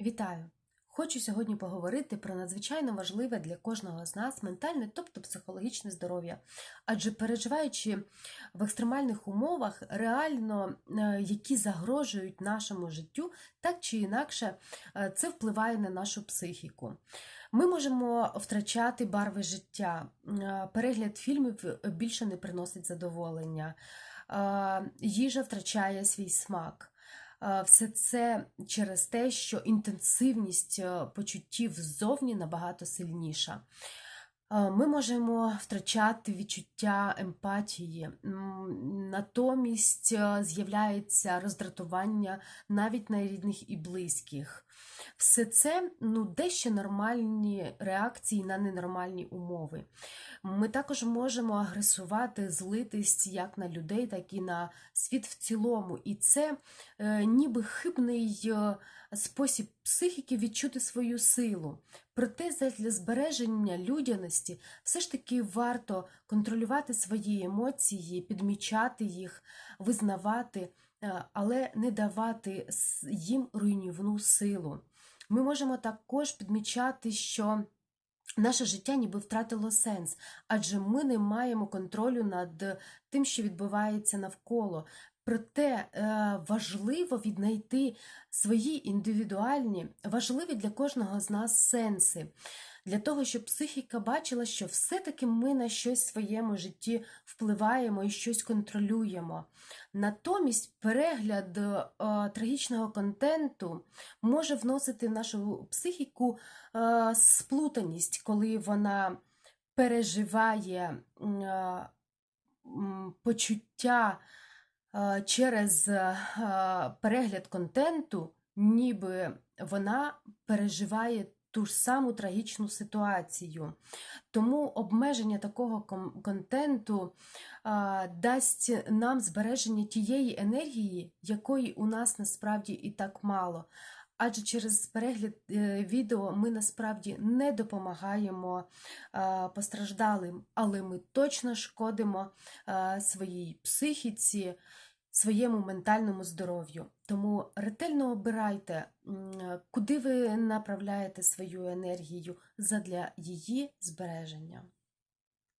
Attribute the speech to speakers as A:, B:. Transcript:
A: Вітаю! Хочу сьогодні поговорити про надзвичайно важливе для кожного з нас ментальне, тобто психологічне здоров'я. Адже переживаючи в екстремальних умовах, реально е, які загрожують нашому життю, так чи інакше е, це впливає на нашу психіку. Ми можемо втрачати барви життя, е, перегляд фільмів більше не приносить задоволення, їжа втрачає свій смак. Е, Все це через те, що інтенсивність е, почуттів ззовні набагато сильніша. Ми можемо втрачати відчуття емпатії, натомість е, з'являється роздратування навіть на рідних і близьких. Все це ну, дещо нормальні реакції на ненормальні умови. Ми також можемо агресувати, злитись як на людей, так і на світ в цілому. І це е, ніби хибний е, спосіб психіки відчути свою силу. Проте для збереження людяності все ж таки варто контролювати свої емоції, підмічати їх, визнавати, е, але не давати їм руйнівну силу. Ми можемо також підмічати, що наше життя ніби втратило сенс, адже ми не маємо контролю над тим, що відбувається навколо. Проте е, важливо віднайти свої індивідуальні, важливі для кожного з нас сенси, для того, щоб психіка бачила, що все-таки ми на щось в своєму житті впливаємо і щось контролюємо. Натомість перегляд е, трагічного контенту може вносити в нашу психіку е, сплутаність, коли вона переживає почуття через е, перегляд контенту, ніби вона переживає ту ж саму трагічну ситуацію. Тому обмеження такого контенту дасть нам збереження тієї енергії, якої у нас насправді і так мало. Адже через перегляд е, відео ми насправді не допомагаємо постраждалим, але ми точно шкодимо своїй психіці, своєму ментальному здоров'ю. Тому ретельно обирайте, куди ви направляєте свою енергію задля її збереження.